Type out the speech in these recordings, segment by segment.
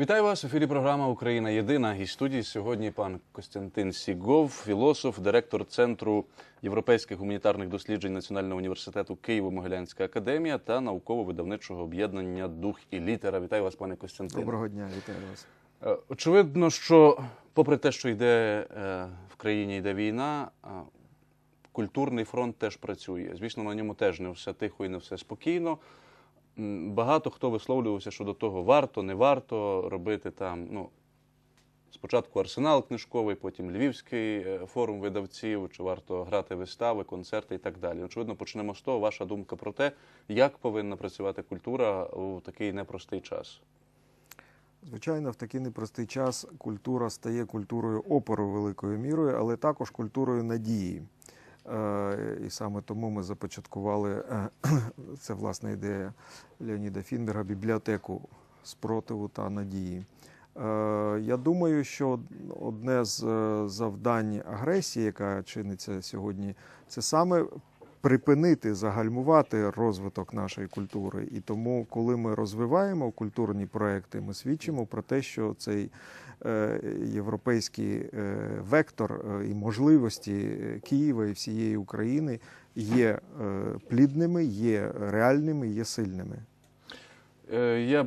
Вітаю вас. В ефірі програма Україна Єдина. І студії сьогодні пан Костянтин Сігов, філософ, директор Центру європейських гуманітарних досліджень Національного університету Києво-Могилянська академія та науково-видавничого об'єднання Дух і літера. Вітаю вас, пане Костянтине. Доброго дня, вітаю вас. Е, Очевидно, що попри те, що йде е, в країні йде війна, е, культурний фронт теж працює. Звісно, на ньому теж не все тихо і не все спокійно. Багато хто висловлювався, що до того варто, не варто робити там. Ну, спочатку арсенал книжковий, потім Львівський е, форум видавців, чи варто грати вистави, концерти і так далі. Очевидно, почнемо з того. Ваша думка про те, як повинна працювати культура у такий непростий час. Звичайно, в такий непростий час культура стає культурою опору великою мірою, але також культурою надії. Е, І саме тому ми започаткували е, це власна ідея Леоніда Фінберга бібліотеку спротиву та надії. Е, Я думаю, що одне з завдань агресії, яка чиниться сьогодні, це саме припинити, загальмувати розвиток нашої культури. І тому, коли ми розвиваємо культурні проекти, ми свідчимо про те, що цей європейський е, вектор е, і можливості е, Києва і всієї України є е, плідними, є реальними, є сильними. Е, Я,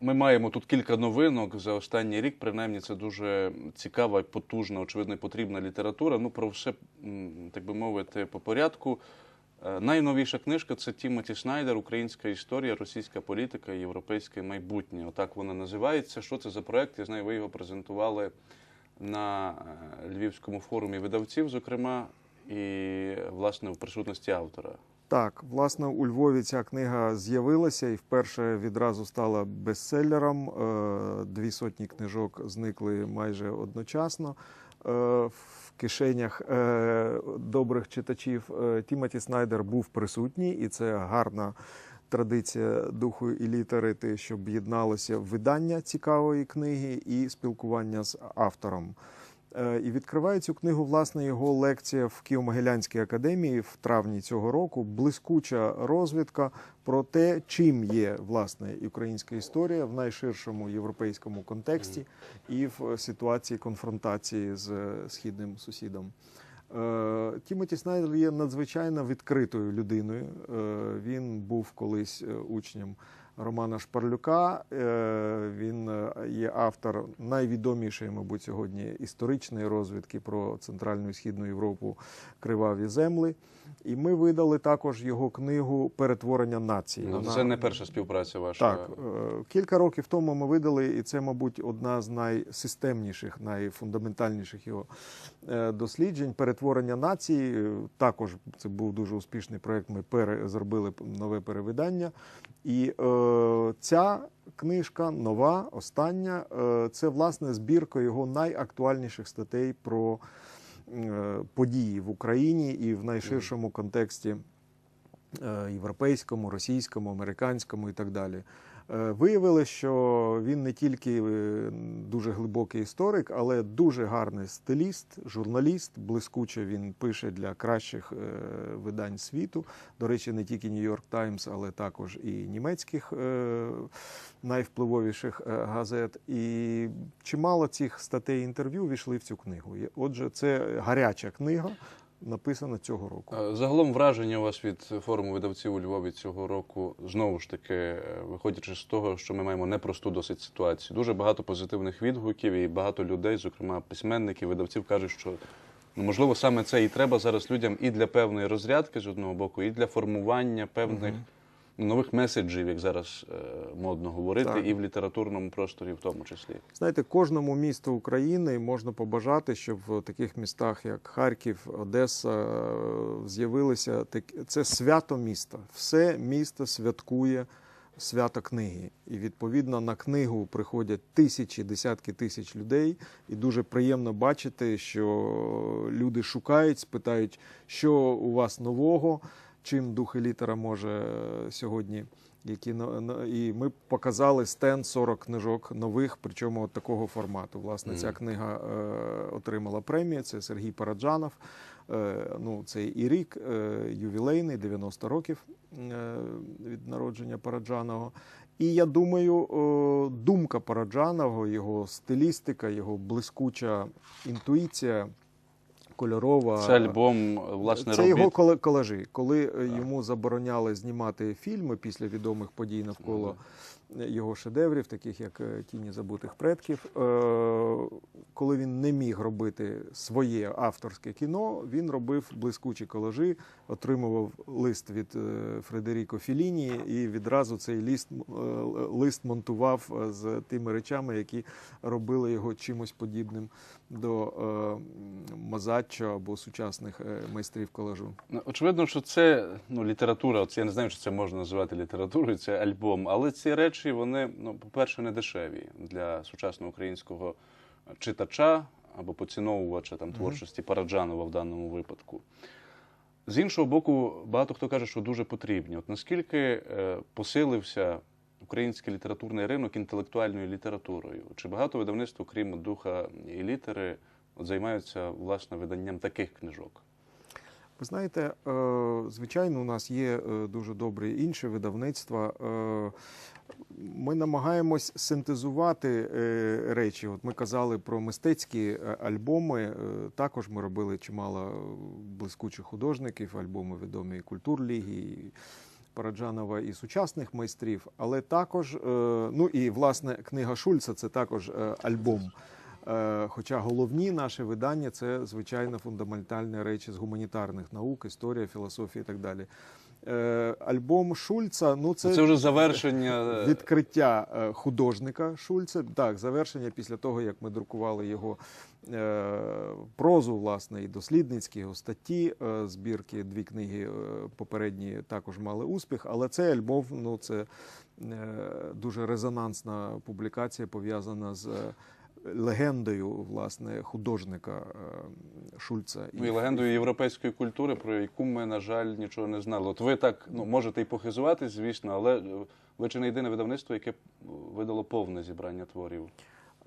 ми маємо тут кілька новинок за останній рік. Принаймні, це дуже цікава, потужна, очевидно, потрібна література. Ну, про все, так би мовити, по порядку. Е, Найновіша книжка це Тімоті Снайдер, Українська історія, російська політика і європейське майбутнє. Отак вона називається. Що це за проект? Я знаю, ви його презентували на е, Львівському форумі видавців, зокрема, і власне в присутності автора. Так, власне, у Львові ця книга з'явилася і вперше відразу стала бестселером. Е, Дві сотні книжок зникли майже одночасно. Кишенях е, добрих читачів е, Тімоті Снайдер був присутній, і це гарна традиція духу і літери, те, щоб єдналося видання цікавої книги і спілкування з автором. Е, І відкриває цю книгу власне його лекція в Києво-Могилянській академії в травні цього року. Блискуча розвідка про те, чим є власне українська історія в найширшому європейському контексті і в ситуації конфронтації з е, східним сусідом. Е, Тімоті Снайдер є надзвичайно відкритою людиною. Він був колись учнем Романа Шпарлюка. Е, Він е, є автор найвідомішої, мабуть, сьогодні історичної розвідки про Центральну і Східну Європу Криваві земли. І ми видали також його книгу Перетворення нації. Ну, Вона- Це не перша співпраця ваша. так, е, кілька років тому ми видали, і це, мабуть, одна з найсистемніших, найфундаментальніших його досліджень. Перетворення нації. Також це був дуже успішний проект. Ми пере, зробили нове перевидання. І е, ця книжка, нова, остання, е, це власне збірка його найактуальніших статей про е, події в Україні і в найширшому контексті е, європейському, російському, американському і так далі. Е, Виявилось, що він не тільки е, дуже глибокий історик, але дуже гарний стиліст, журналіст. Блискуче він пише для кращих е, видань світу. До речі, не тільки Нью-Йорк Таймс, але також і німецьких найвпливовіших газет. І чимало цих статей інтерв'ю війшли в цю книгу. Отже, це гаряча книга, написана цього року. Е, Загалом враження у вас від форуму видавців у Львові цього року знову ж таки, е, виходячи з того, що ми маємо непросту досить ситуацію. Дуже багато позитивних відгуків, і багато людей, зокрема письменників, видавців, кажуть, що ну, можливо саме це і треба зараз людям і для певної розрядки з одного боку, і для формування певних ну, нових меседжів, як зараз е, модно говорити, Так. і в літературному просторі, в тому числі. Знаєте, кожному місту України можна побажати, щоб в таких містах, як Харків, Одеса, е, з'явилися такі. Це свято міста. Все місто святкує свято книги. І відповідно на книгу приходять тисячі, десятки тисяч людей. І дуже приємно бачити, що люди шукають, спитають, що у вас нового, чим дух літера може е, сьогодні. Які і ми показали стенд 40 книжок нових, причому от такого формату. Власне, ця книга е, отримала премію. Це Сергій Параджанов. Е, ну, це і рік е, ювілейний, 90 років е, від народження Параджанова. І я думаю, е, думка Параджанова, його стилістика, його блискуча інтуїція, кольорова. Це альбом, власне, Це робіт. його колажі. Коли так. йому забороняли знімати фільми після відомих подій навколо його шедеврів, таких як е, Тіні забутих предків. е, Коли він не міг робити своє авторське кіно, він робив блискучі колажі, отримував лист від е, Фредеріко Філіні і відразу цей лист, лист монтував з тими речами, які робили його чимось подібним до Мазаччо або сучасних майстрів колажу. Ну, Очевидно, що це ну, література. От я не знаю, чи це можна називати літературою, це альбом. Але ці речі, вони, ну, по-перше, не дешеві для сучасного українського читача або поціновувача там, творчості Параджанова в даному випадку. З іншого боку, багато хто каже, що дуже потрібні. От наскільки е, посилився український літературний ринок інтелектуальною літературою? Чи багато видавництв, окрім духа і літери, от займаються власне виданням таких книжок? Ви знаєте, е, звичайно, у нас є е, дуже добрі інші видавництва. Е, Ми намагаємось синтезувати речі. От ми казали про мистецькі альбоми. Також ми робили чимало блискучих художників, альбоми відомі і культурліги. Параджанова і сучасних майстрів, але також, ну і власне книга Шульца це також альбом. Е, Хоча головні наші видання це звичайно фундаментальні речі з гуманітарних наук, історія, філософія і так далі. Е, Альбом Шульца, ну це, Це вже завершення. відкриття е, художника Шульца. Так, завершення після того, як ми друкували його прозу, власне, і дослідницькі його статті, збірки, дві книги попередні також мали успіх. Але цей альбом, ну це дуже резонансна публікація, пов'язана з. Е, Легендою власне художника е, Шульца Ну, і легендою європейської культури, про яку ми, на жаль, нічого не знали. От ви так ну, можете і похизуватись, звісно, але е, ви чи не єдине видавництво, яке видало повне зібрання творів.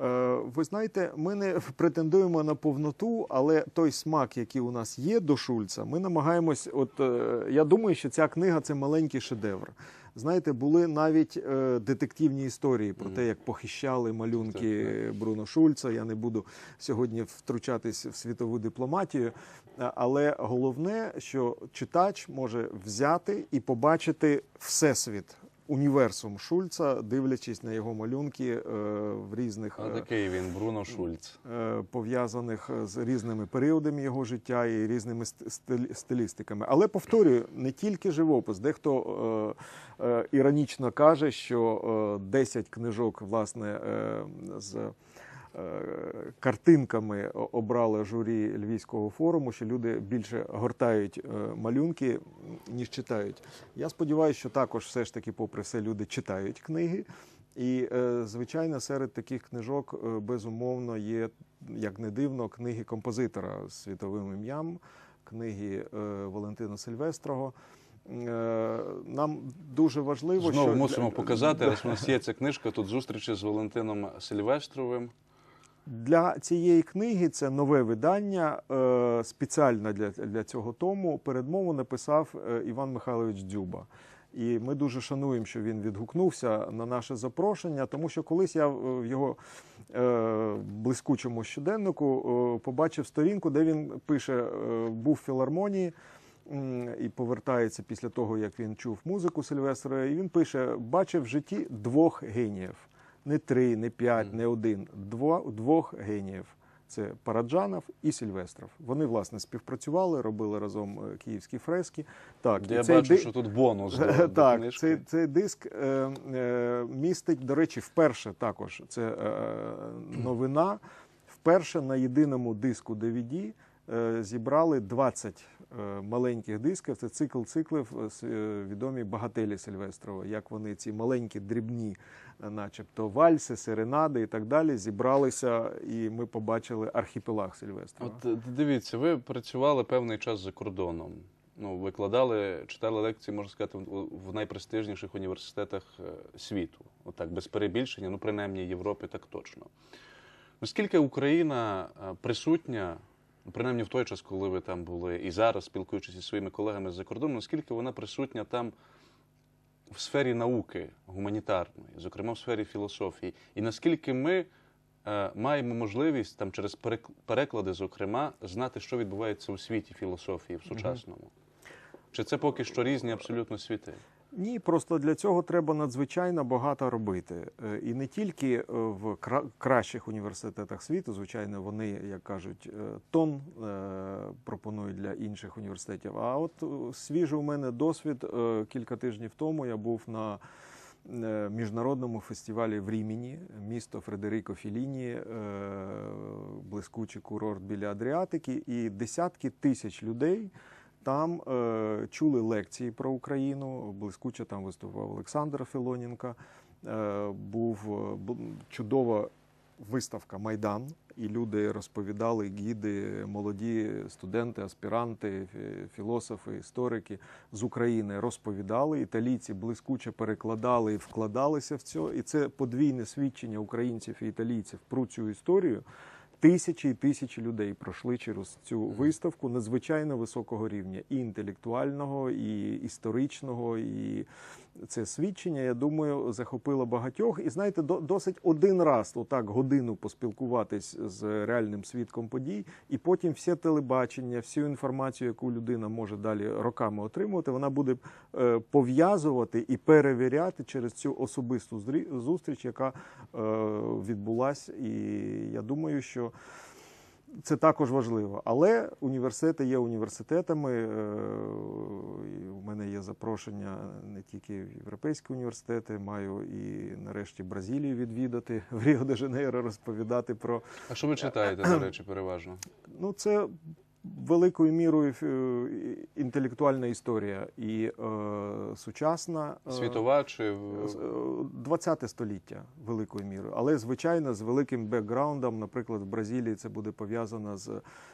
Е, Ви знаєте, ми не претендуємо на повноту, але той смак, який у нас є до Шульца, ми намагаємось. От е, я думаю, що ця книга це маленький шедевр. Знаєте, були навіть е, детективні історії про те, як похищали малюнки Бруно Шульца. Я не буду сьогодні втручатись в світову дипломатію. Е, Але головне, що читач може взяти і побачити всесвіт. Універсум Шульца, дивлячись на його малюнки е, в різних А е, такий він, Бруно Шульц. е, пов'язаних з різними періодами його життя і різними ст- стилістиками. Але повторюю, не тільки живопис. Дехто іронічно каже, що е, 10 книжок власне з. Е, Картинками обрали журі Львівського форуму, що люди більше гортають е, малюнки, ніж читають. Я сподіваюся, що також все ж таки, попри все, люди читають книги. І, е, звичайно, серед таких книжок безумовно є, як не дивно, книги композитора з світовим ім'ям, книги Валентина Сильвестрого. Нам дуже важливо, Знову що мусимо показати, ось у нас є ця книжка, тут зустрічі з Валентином Сильвестровим. Для цієї книги це нове видання. е, Спеціально для, для цього тому передмову написав е, Іван Михайлович Дзюба. І ми дуже шануємо, що він відгукнувся на наше запрошення, тому що колись я в його е, блискучому щоденнику е, побачив сторінку, де він пише: е, був в філармонії. І повертається після того, як він чув музику Сильвестра, і він пише: бачив в житті двох геніїв не три, не п'ять, не один, дво, двох геніїв. Це Параджанов і Сильвестров. Вони власне співпрацювали, робили разом е, київські фрески. Так, Я цей бачу, ди- що тут бонус до, до так, книжки. цей, цей диск е, е, містить, до речі, вперше також це е, новина. Вперше на єдиному диску DVD е, зібрали 20 е, маленьких дисків. Це цикл циклів е, е, відомі багателі Сильвестрова. Як вони ці маленькі дрібні, е, начебто вальси, серенади і так далі, зібралися, і ми побачили архіпелаг Сильвестрова. От е, дивіться, ви працювали певний час за кордоном. Ну, викладали, читали лекції, можна сказати, в найпрестижніших університетах е, світу. Отак, без перебільшення, ну принаймні Європі так точно. Наскільки Україна е, присутня, принаймні в той час, коли ви там були, і зараз, спілкуючись зі своїми колегами з-за кордону, наскільки вона присутня там в сфері науки гуманітарної, зокрема в сфері філософії, і наскільки ми е, маємо можливість там через переклади, зокрема, знати, що відбувається у світі філософії в сучасному? Чи це поки що різні абсолютно світи? Ні, просто для цього треба надзвичайно багато робити. Е, І не тільки е, в кращих університетах світу, звичайно, вони, як кажуть, е, тон пропонують для інших університетів. А от свіжий у мене досвід кілька тижнів тому я був на міжнародному фестивалі в Рімені, місто Фредерико Філіні, блискучий курорт біля Адріатики, і десятки тисяч людей. Там е, чули лекції про Україну. Блискуче там виступав Олександр Філоненко. Е, був е, чудова виставка Майдан, і люди розповідали, гіди, молоді студенти, аспіранти, філософи, історики з України розповідали. Італійці блискуче перекладали і вкладалися в це. І це подвійне свідчення українців і італійців про цю історію. Тисячі і тисячі людей пройшли через цю виставку надзвичайно високого рівня, і інтелектуального, і історичного, і це свідчення, я думаю, захопило багатьох. І знаєте, до- досить один раз, отак, годину поспілкуватись з реальним свідком подій, і потім все телебачення, всю інформацію, яку людина може далі роками отримувати, вона буде е, пов'язувати і перевіряти через цю особисту зустріч, яка е, відбулась. І я думаю, що це також важливо. Але університети є університетами. е, У мене є запрошення не тільки в європейські університети, маю і нарешті Бразилію відвідати в Ріо де Жанейро, розповідати про А що ви читаєте, до речі, переважно? ну це. Великою мірою е, інтелектуальна історія і е, сучасна е, Світова чи в- 20 століття великою мірою, але звичайно з великим бекграундом. Наприклад, в Бразилії це буде пов'язано з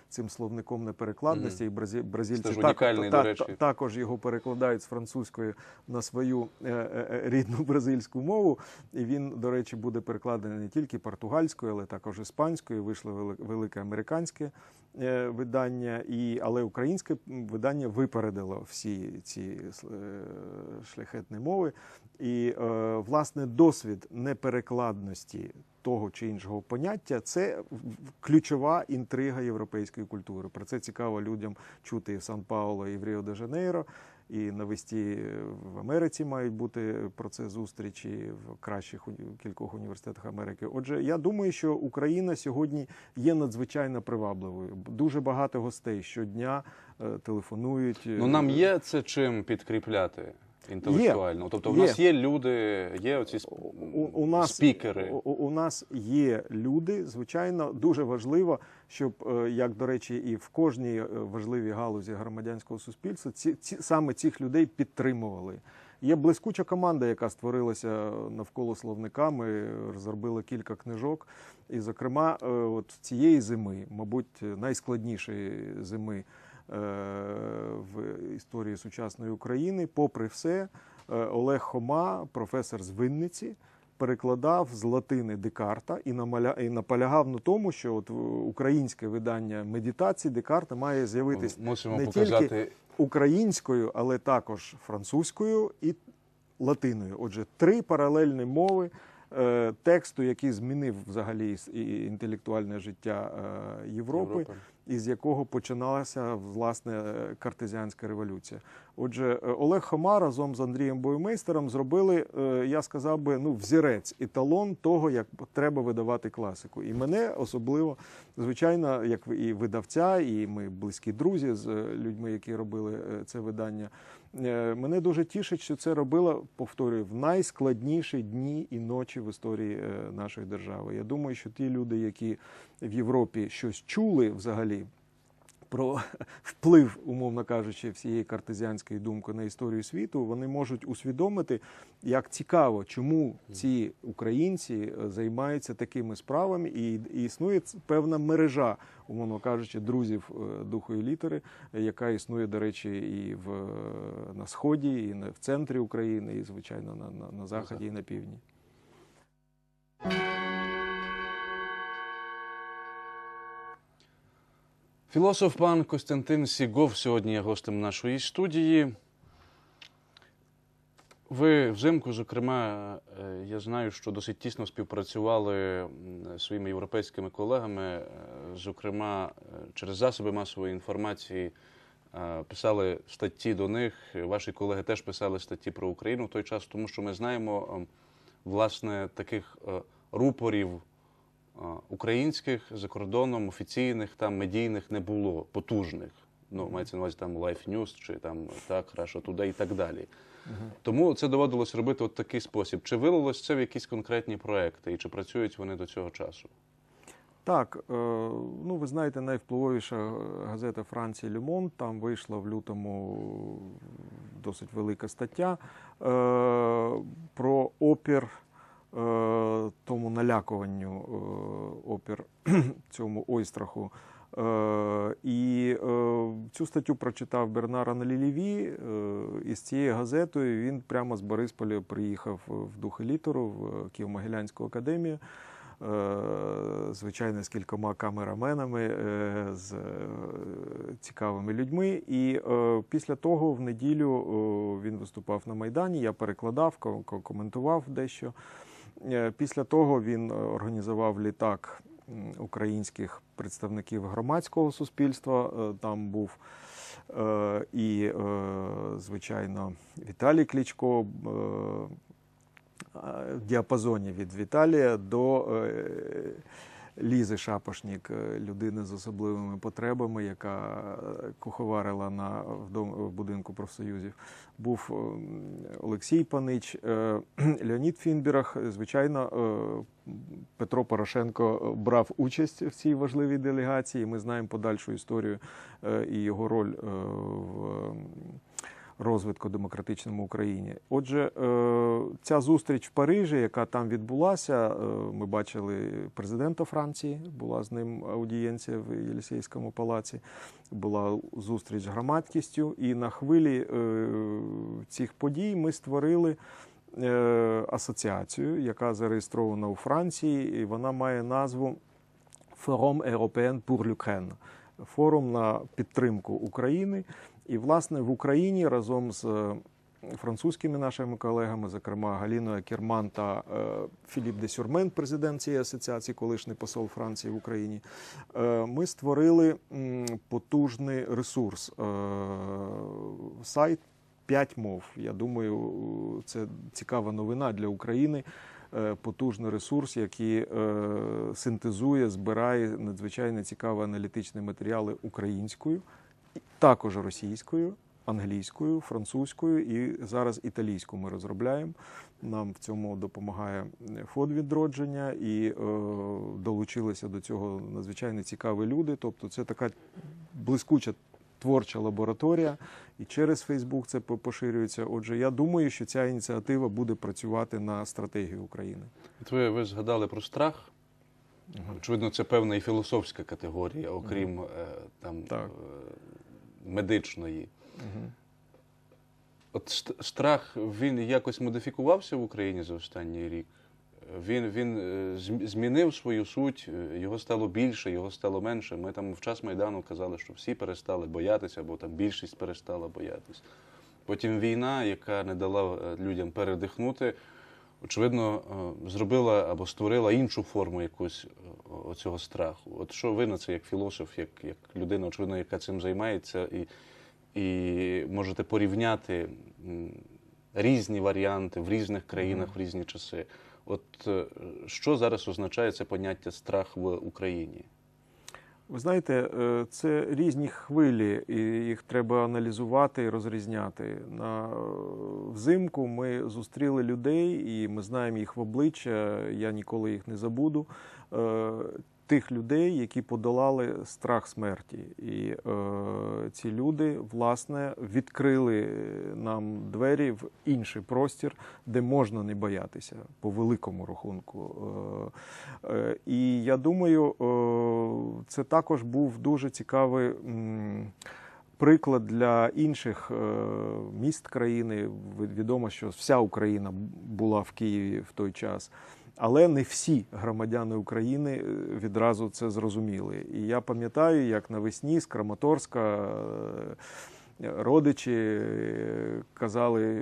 цим словником неперекладності, і бразі- бразильці так- унікальний, та- до речі. та- також його перекладають з французької на свою е, е, е, рідну бразильську мову. І він, до речі, буде перекладений не тільки португальською, але також іспанською. Вийшло вели- велике американське е, видання, і але українське видання випередило всі ці е, шляхетні мови. І е, власне досвід неперекладності того чи іншого поняття це ключова інтрига європейської культури. Про це цікаво людям чути і в Сан-Пауло, і в Ріо де Жанейро. І навесті в Америці мають бути про це зустрічі в кращих кількох університетах Америки. Отже, я думаю, що Україна сьогодні є надзвичайно привабливою. Дуже багато гостей щодня е, телефонують. ну нам є це чим підкріпляти інтелектуально. Тобто, в нас є люди, є оці сп- у, у нас спікери. У, у нас є люди. Звичайно, дуже важливо, щоб е, як до речі, і в кожній е, важливій галузі громадянського суспільства ці, ці саме цих людей підтримували. Є блискуча команда, яка створилася навколо словника. Ми розробили кілька книжок. І, зокрема, е, от цієї зими, мабуть, найскладнішої зими е, в історії сучасної України, попри все, е, Олег Хома, професор з Винниці, перекладав з латини Декарта і наполягав на тому, що от е, українське видання медитації Декарта має з'явитись не показати. тільки українською, але також французькою і латиною. Отже, три паралельні мови е, тексту, який змінив взагалі інтелектуальне життя е, Європи, Європи. Із якого починалася власне картезіанська революція. Отже, е, Олег Хома разом з Андрієм Боймейстером зробили, е, я сказав би, ну, взірець, еталон того, як треба видавати класику. І мене особливо, звичайно, як і видавця, і ми близькі друзі з е, людьми, які робили це видання. Е, Мене дуже тішить, що це робила, повторюю, в найскладніші дні і ночі в історії е, нашої держави. Я думаю, що ті люди, які в Європі щось чули взагалі про вплив, умовно кажучи, всієї картезіанської думки на історію світу, вони можуть усвідомити, як цікаво, чому ці українці е, займаються такими справами, і, і існує певна мережа, умовно кажучи, друзів е, духу і літери, яка існує, до речі, і в, е, на сході, і в центрі України, і звичайно на, на, на заході і на півдні. Філософ пан Костянтин Сігов сьогодні є гостем нашої студії. Ви взимку, зокрема, е, я знаю, що досить тісно співпрацювали зі своїми європейськими колегами, е, зокрема, е, через засоби масової інформації писали статті до них. Ваші колеги теж писали статті про Україну в той час, тому що ми знаємо е, власне таких рупорів українських за кордоном, офіційних там медійних не було потужних. Ну, мається на увазі там Life News чи там так, Russia Today і так далі. Тому це доводилось робити от такий спосіб. Чи вилилось це в якісь конкретні проекти, і чи працюють вони до цього часу? Так, е, ну ви знаєте, найвпливовіша газета Франції Люмон. Там вийшла в лютому досить велика стаття е, про опір е, тому налякуванню, е, опір цьому ойстраху. Е, І е, цю статтю прочитав Бернар Аналіліві. Е, І з цією газетою він прямо з Борисполя приїхав в Духи літеру в Києво-Могилянську академію. Е, Звичайно, з кількома камераменами, е, з е, цікавими людьми. І е, після того, в неділю, е, він виступав на Майдані. Я перекладав, ко- ко- коментував дещо. Е, Після того він е, організував літак українських представників громадського суспільства. Е, Там був і, звичайно, Віталій Кличко. в діапазоні від Віталія до Лізи Шапошнік, е, людини з особливими потребами, яка е, куховарила на в, дом, в будинку профсоюзів. Був е, Олексій Панич, Леонід Фінбірах. Звичайно, Петро Порошенко брав участь в цій важливій делегації. Ми знаємо подальшу історію і його роль в розвитку демократичному Україні. Отже, е, ця зустріч в Парижі, яка там відбулася, е, ми бачили президента Франції, була з ним аудієнція в Єлісейському палаці, була зустріч з громадськістю, і на хвилі е, цих подій ми створили. Асоціацію, яка зареєстрована у Франції, і вона має назву Forum Européen pour l'Ukraine. Форум на підтримку України. І, власне, в Україні разом з е, французькими нашими колегами, зокрема Галіною Керман та е, Філіп де Сюрмен, президент цієї асоціації, колишній посол Франції в Україні, е, ми створили потужний ресурс. Сайт п'ять мов. Я думаю, це цікава новина для України. Потужний ресурс, який синтезує, збирає надзвичайно цікаві аналітичні матеріали українською, також російською, англійською, французькою і зараз італійську ми розробляємо. Нам в цьому допомагає фонд відродження і е, долучилися до цього надзвичайно цікаві люди. Тобто, це така блискуча творча лабораторія, і через Фейсбук це поширюється. Отже, я думаю, що ця ініціатива буде працювати на стратегію України. От ви, ви згадали про страх. Очевидно, це певна і філософська категорія, окрім е, там, Так. Медичної. От ст- страх він якось модифікувався в Україні за останній рік. Він, він е, змінив свою суть, е, його стало більше, його стало менше. Ми там в час Майдану казали, що всі перестали боятися, або там більшість перестала боятися. Потім війна, яка не дала е, людям передихнути, очевидно, зробила або створила іншу форму якусь оцього страху. От що ви на це як філософ, як, як людина, очевидно, яка цим займається, і, і можете порівняти різні варіанти в різних країнах в різні часи. От е, що зараз означає це поняття страх в Україні? Ви знаєте, е, це різні хвилі, і їх треба аналізувати і розрізняти. На е, взимку ми зустріли людей, і ми знаємо їх в обличчя. Я ніколи їх не забуду. Е, Тих людей, які подолали страх смерті, і е, ці люди власне відкрили нам двері в інший простір, де можна не боятися по великому рахунку. Е, е, і я думаю, е, це також був дуже цікавий. м, Приклад для інших е, міст країни. Відомо, що вся Україна була в Києві в той час. Але не всі громадяни України е, відразу це зрозуміли. І я пам'ятаю, як навесні з Краматорська е, родичі е, казали,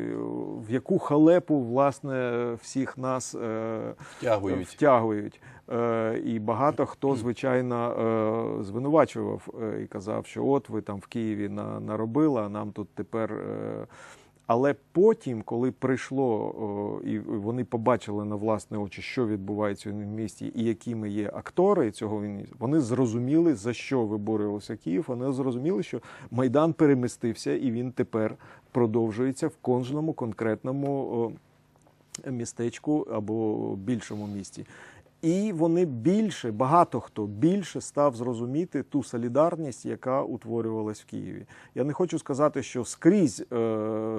в яку халепу власне всіх нас Втягують. втягують. І багато хто, звичайно, звинувачував і казав, що от ви там в Києві на- наробили, а нам тут тепер. Але потім, коли прийшло і вони побачили на власні очі, що відбувається в місті, і якими є актори цього війни, вони зрозуміли, за що виборювався Київ. Вони зрозуміли, що Майдан перемістився, і він тепер продовжується в кожному конкретному містечку або більшому місті. І вони більше, багато хто більше став зрозуміти ту солідарність, яка утворювалась в Києві. Я не хочу сказати, що скрізь е-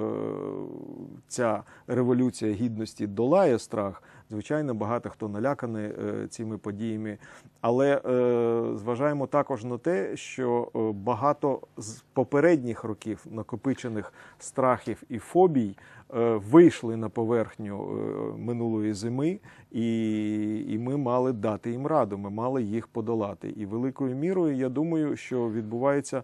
ця революція гідності долає страх. Звичайно, багато хто наляканий е, цими подіями, але е, зважаємо також на те, що е, багато з попередніх років накопичених страхів і фобій вийшли на поверхню е, минулої зими, і, і ми мали дати їм раду, ми мали їх подолати. І великою мірою я думаю, що відбувається е,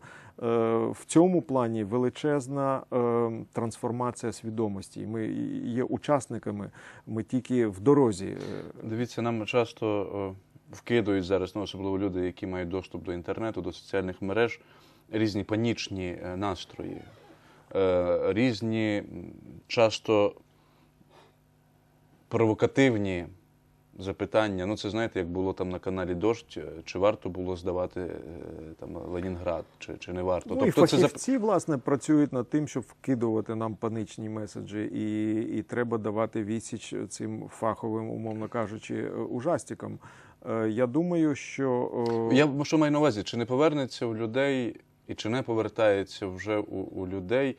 в цьому плані величезна е, трансформація свідомості. Ми є учасниками, ми тільки в дорозі. е, Дивіться, нам часто е, вкидують зараз, ну, особливо люди, які мають доступ до інтернету, до соціальних мереж, різні панічні е, настрої, е, різні часто провокативні запитання. Ну, це знаєте, як було там на каналі Дождь, е, чи варто було здавати е, там Ленінград, чи, чи не варто. Ну, і тобто це власне, працюють над тим, щоб вкидувати нам панічні меседжі, і, і треба давати відсіч цим фаховим, умовно кажучи, е, ужастикам. Е, Я думаю, що е, Я що маю на увазі, чи не повернеться у людей, і чи не повертається вже у, у людей,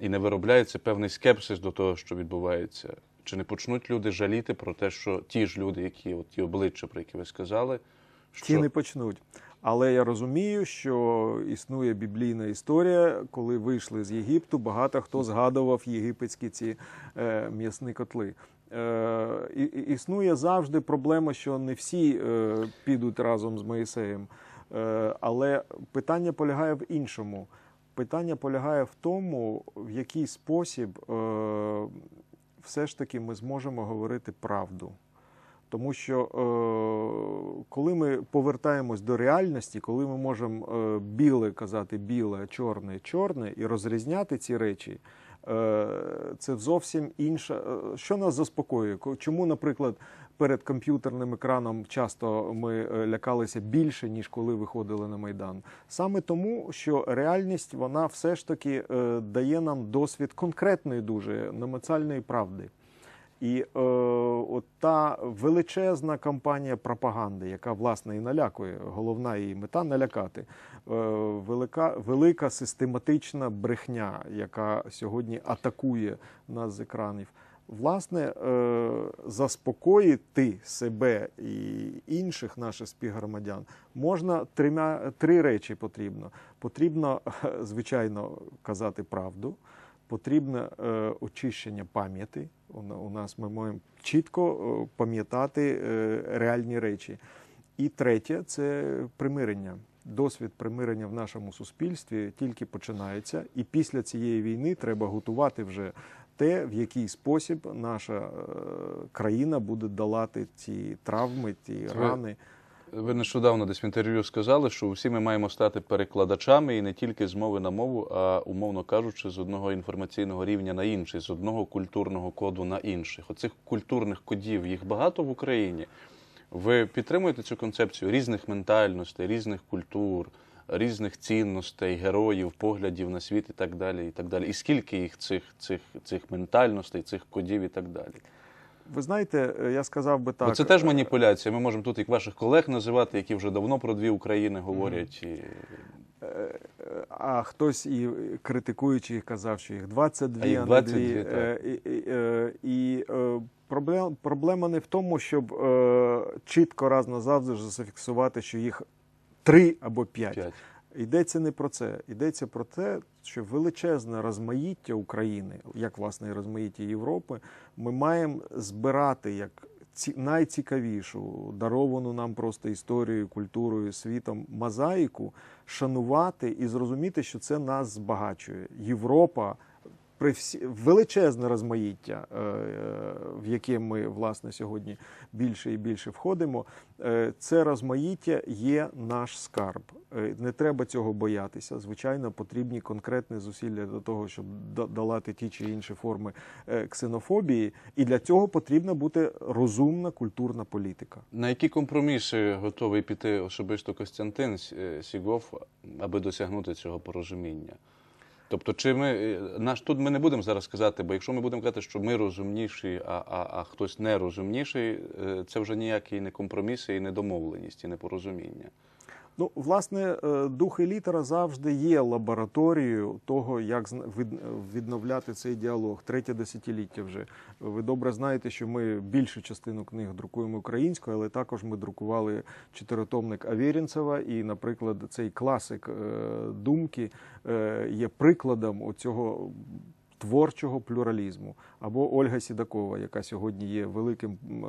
і не виробляється певний скепсис до того, що відбувається? Чи не почнуть люди жаліти про те, що ті ж люди, які от ті обличчя, про які ви сказали, що ті не почнуть. Але я розумію, що існує біблійна історія, коли вийшли з Єгипту, багато хто згадував єгипетські ці е, м'ясні котли. Е, існує завжди проблема, що не всі е, підуть разом з Моїсеєм. Е, але питання полягає в іншому. Питання полягає в тому, в який спосіб е, все ж таки ми зможемо говорити правду. Тому що е, коли ми повертаємось до реальності, коли ми можемо біле казати біле, чорне чорне і розрізняти ці речі, це зовсім інше. Що нас заспокоює? Чому, наприклад, перед комп'ютерним екраном часто ми е, лякалися більше, ніж коли виходили на майдан? Саме тому, що реальність вона все ж таки е, дає нам досвід конкретної дуже намацальної правди. І е, от та величезна кампанія пропаганди, яка власне і налякує, головна її мета налякати. Е, велика, велика систематична брехня, яка сьогодні атакує нас з екранів. Власне, е, заспокоїти себе і інших наших співгромадян можна трьома три речі потрібно. Потрібно, звичайно, казати правду потрібне е, очищення пам'яті. У, нас ми маємо чітко е, пам'ятати е, реальні речі. І третє це примирення. Досвід примирення в нашому суспільстві тільки починається, і після цієї війни треба готувати вже те, в який спосіб наша е, країна буде долати ці травми, ті рани. ви нещодавно десь в інтерв'ю сказали, що всі ми маємо стати перекладачами і не тільки з мови на мову, а умовно кажучи, з одного інформаційного рівня на інший, з одного культурного коду на інших. Оцих культурних кодів їх багато в Україні. Ви підтримуєте цю концепцію різних ментальностей, різних культур, різних цінностей, героїв, поглядів на світ і так далі. І так далі. І скільки їх цих, цих, цих ментальностей, цих кодів і так далі? Ви знаєте, е, я сказав би так. Бо це теж е, маніпуляція. Ми можемо тут як ваших колег називати, які вже давно про дві України говорять. І... Е, А хтось і критикуючи їх казав, що їх 22, А їх а не 22, дві. так. І, і, і проблема, проблема не в тому, щоб чітко раз назавжди зафіксувати, що їх три або п'ять. Йдеться не про це. Йдеться про те, що величезне розмаїття України, як власне і розмаїття Європи, ми маємо збирати як ці, найцікавішу, даровану нам просто історією, культурою, світом мозаїку, шанувати і зрозуміти, що це нас збагачує. Європа. При всі величезне розмаїття, е, е, в яке ми власне сьогодні більше і більше входимо. е, Це розмаїття є наш скарб. Не треба цього боятися. Звичайно, потрібні конкретні зусилля до того, щоб долати ті чи інші форми ксенофобії, і для цього потрібна бути розумна культурна політика. На які компроміси готовий піти особисто Костянтин Сігов, аби досягнути цього порозуміння? Тобто, чи ми е, наш тут ми не будемо зараз казати, бо якщо ми будемо казати, що ми розумніші, а, а, а хтось не розумніший, е, це вже ніякі не компроміси і не домовленість, і не порозуміння. Ну, власне, е, дух і літера завжди є лабораторією того, як відновляти цей діалог. Третє десятиліття вже. Ви добре знаєте, що ми більшу частину книг друкуємо українською, але також ми друкували чотиритомник Авєрінцева. І, наприклад, цей класик е, думки е, є прикладом оцього творчого плюралізму. Або Ольга Сідакова, яка сьогодні є великим, е,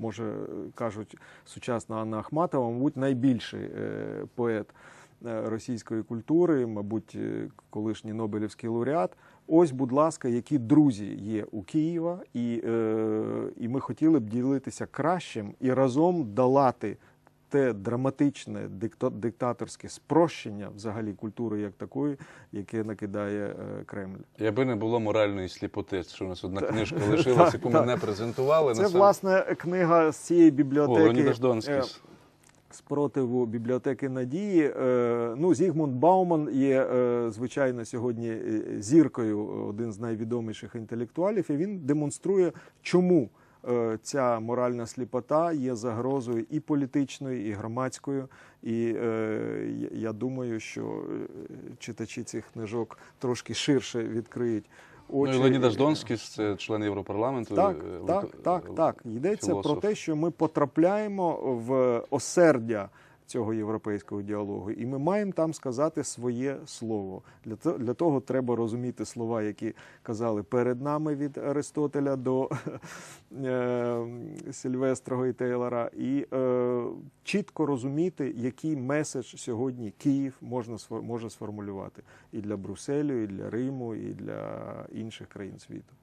може кажуть, сучасна Анна Ахматова, мабуть, найбільший е, поет е, російської культури, мабуть, колишній Нобелівський лауреат. Ось, будь ласка, які друзі є у Києва, і, і ми хотіли б ділитися кращим і разом долати те драматичне диктаторське спрощення взагалі культури як такої, яке накидає е, Кремль. Якби не було моральної сліпоти, що у нас одна книжка лишилась, яку ми не презентували. Це, власне, книга з цієї бібліотеки. Леонід е, спротиву бібліотеки Надії. Е, Ну, Зігмунд Бауман є, звичайно, сьогодні зіркою, один з найвідоміших інтелектуалів, і він демонструє, чому ця моральна сліпота є загрозою і політичною, і громадською. І е, я- думаю, що е, читачі цих книжок трошки ширше відкриють. Ну, Очі. і Леонід Ждонський, це член Європарламенту. Так, е, так, так, е, так. Йдеться філософ. про те, що ми потрапляємо в осердя цього європейського діалогу, і ми маємо там сказати своє слово. Для того, треба розуміти слова, які казали перед нами від Аристотеля до е, Сильвестрого і Тейлора, і е, чітко розуміти, який меседж сьогодні Київ можна може сформулювати і для Брюсселю, і для Риму, і для інших країн світу.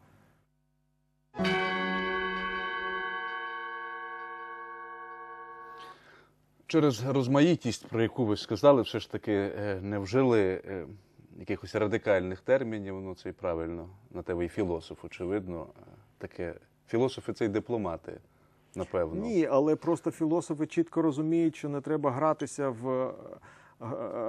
Через розмаїтість, про яку ви сказали, все ж таки е, не вжили е, якихось радикальних термінів. Ну це і правильно на те ви і філософ, очевидно. Таке філософи це й дипломати, напевно. Ні, але просто філософи чітко розуміють, що не треба гратися в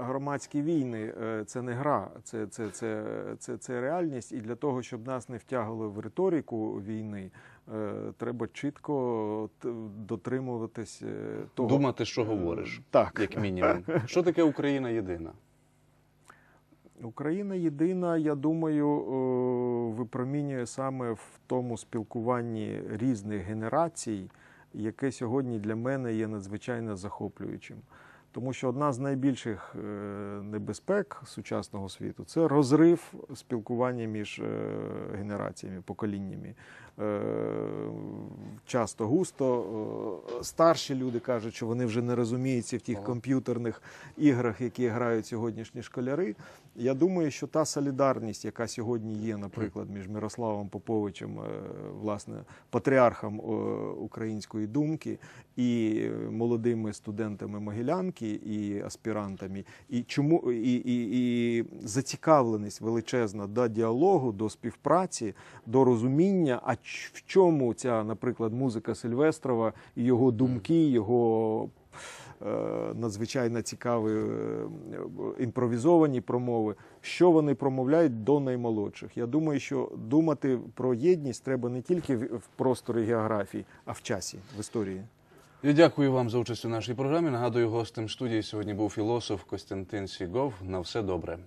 громадські війни. Е, Це не гра, це, це, це, це, це реальність. І для того, щоб нас не втягували в риторику війни, е, треба чітко дотримуватись е, того. Думати, що говориш, Так. як мінімум. Що таке Україна єдина? Україна єдина, я думаю, випромінює саме в тому спілкуванні різних генерацій, яке сьогодні для мене є надзвичайно захоплюючим. Тому що одна з найбільших е, небезпек сучасного світу це розрив спілкування між е, генераціями, поколіннями. Е, Часто густо старші люди кажуть, що вони вже не розуміються в тих комп'ютерних іграх, які грають сьогоднішні школяри. Я думаю, що та солідарність, яка сьогодні є, наприклад, між Мирославом Поповичем, е, власне, патріархом е, української думки, і молодими студентами Могилянки, і аспірантами, і чому і, і, і зацікавленість величезна до діалогу, до співпраці, до розуміння, а в чому ця, наприклад, музика Сильвестрова, його думки, його надзвичайно цікаві е, імпровізовані промови, що вони промовляють до наймолодших. Я думаю, що думати про єдність треба не тільки в просторі географії, а в часі, в історії. Я дякую вам за участь у нашій програмі. Нагадую, гостем студії сьогодні був філософ Костянтин Сігов. На все добре.